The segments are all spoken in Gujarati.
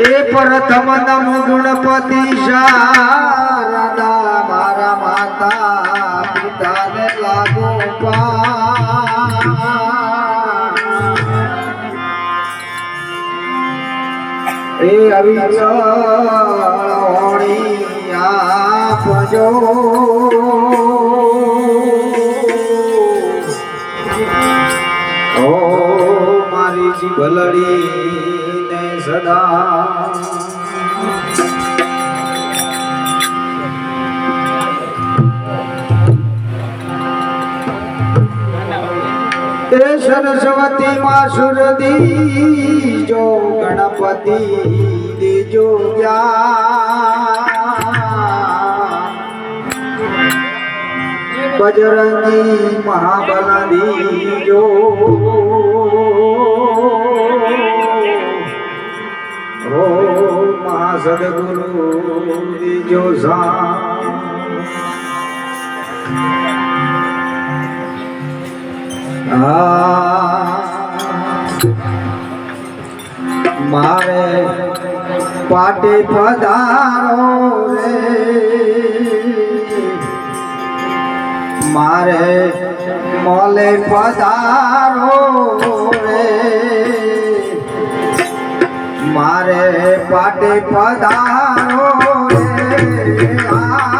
એ પ્રથમ નમ ગુણપતિ શારદા મારા માતા પિતાને લાગો એ અવિચળ આપજો. ઓ મારી જીભલડી ને સદા એ સરસ્વતી માં સુરદી જો ગણપતિ દેજો બજરંગી મહાબલી જો ઓ મહા સદગુરુ દેજો સા મારે પાટે પધારો રે. મારે મોલે પધારો રે. મારે પાટે પધારો રે. આ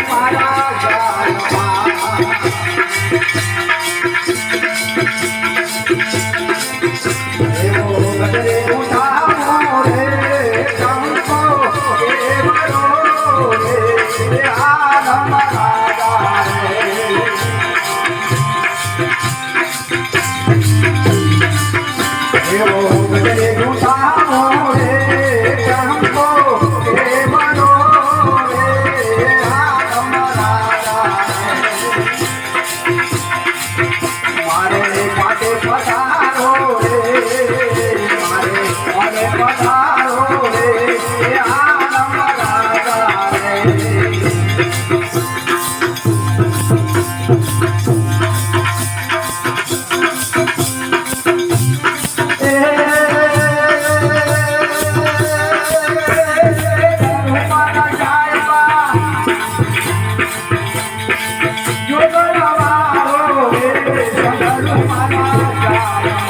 સગરું મારા મારે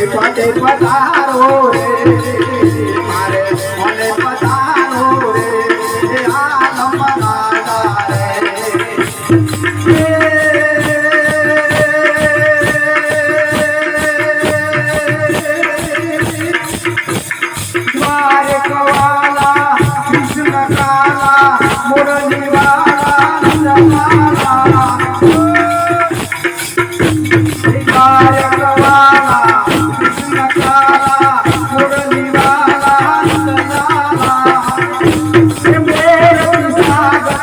મારે પતે પધારો